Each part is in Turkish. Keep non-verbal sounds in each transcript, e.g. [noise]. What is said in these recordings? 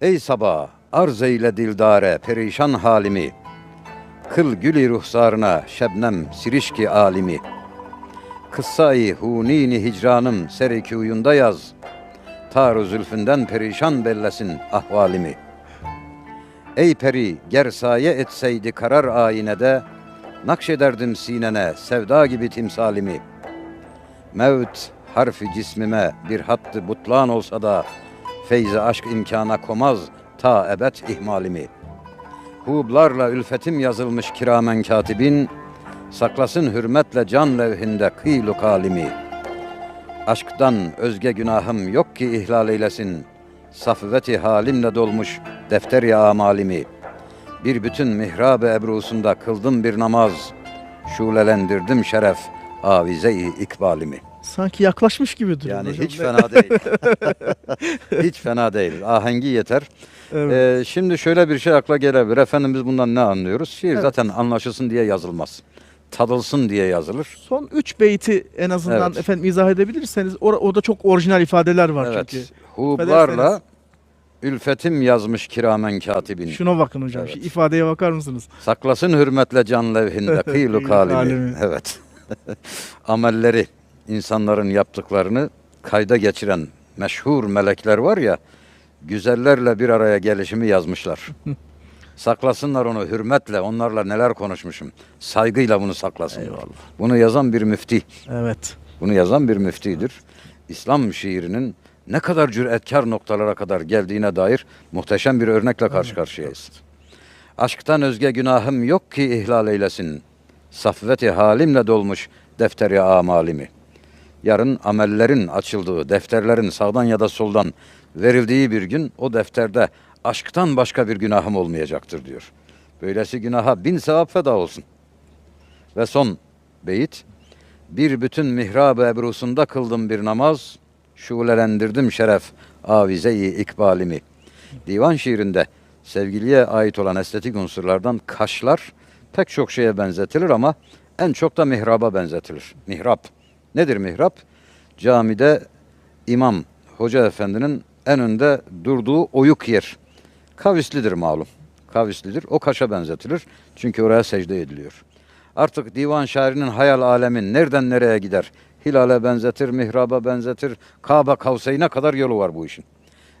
Ey sabah arz eyle dildare perişan halimi. Kıl gülü ruhsarına şebnem sirişki alimi. Kıssayı hunini hicranım sereki uyunda yaz. Taru zülfünden perişan bellesin ahvalimi. Ey peri ger saye etseydi karar ayinede Nakşederdim sinene sevda gibi timsalimi. Mevt harfi cismime bir hattı butlan olsa da Feyzi aşk imkana komaz ta ebed ihmalimi. Hublarla ülfetim yazılmış kiramen katibin Saklasın hürmetle can levhinde kıylu kalimi. Aşktan özge günahım yok ki ihlal eylesin Safveti halimle dolmuş defteri amalimi. Bir bütün mihrab-ı ebrusunda kıldım bir namaz Şulelendirdim şeref avize-i ikbalimi Sanki yaklaşmış gibi duruyor yani hocam. hiç fena değil. [laughs] hiç fena değil. Ahengi yeter. Evet. Ee, şimdi şöyle bir şey akla gelebilir. Efendim biz bundan ne anlıyoruz? Şiir Evet. zaten anlaşılsın diye yazılmaz. Tadılsın diye yazılır. Son 3 beyti en azından Evet. efendim izah edebilirseniz or- orada çok orijinal ifadeler var evet. çünkü. Hublarla ülfetim yazmış kiramen katibin. Şuna bakın hocam. Evet. Şu ifadeye bakar mısınız? Saklasın hürmetle can levhinde [laughs] kıylu kalimi. Evet. [laughs] Amelleri, insanların yaptıklarını kayda geçiren meşhur melekler var ya, güzellerle bir araya gelişimi yazmışlar. [laughs] Saklasınlar onu hürmetle, onlarla neler konuşmuşum. Saygıyla bunu saklasınlar. Eyvallah. Bunu yazan bir müfti. Evet. Bunu yazan bir müftidir. İslam şiirinin ne kadar cüretkar noktalara kadar geldiğine dair muhteşem bir örnekle karşı karşıyayız. Aşktan özge günahım yok ki ihlal eylesin. Safveti halimle dolmuş defteri amalimi. Yarın amellerin açıldığı, defterlerin sağdan ya da soldan verildiği bir gün o defterde aşktan başka bir günahım olmayacaktır diyor. Böylesi günaha bin sevap feda olsun. Ve son beyit. Bir bütün mihrab-ı ebrusunda kıldım bir namaz, şulelendirdim şeref avize-i ikbalimi. Divan şiirinde sevgiliye ait olan estetik unsurlardan kaşlar pek çok şeye benzetilir ama en çok da mihraba benzetilir. Mihrap. Nedir mihrap? Camide imam, hoca efendinin en önde durduğu oyuk yer. Kavislidir malum. Kavislidir. O kaşa benzetilir. Çünkü oraya secde ediliyor. Artık divan şairinin hayal alemin nereden nereye gider? Hilale benzetir, mihraba benzetir. Kabe Kavseyne kadar yolu var bu işin.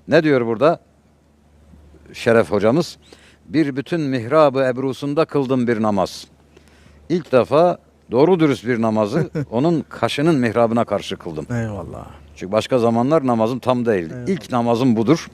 Ne diyor burada? Şeref hocamız. Bir bütün mihrabı ebrusunda kıldım bir namaz. İlk defa doğru dürüst bir namazı [laughs] onun kaşının mihrabına karşı kıldım. Eyvallah. Çünkü başka zamanlar namazım tam değildi. İlk namazım budur.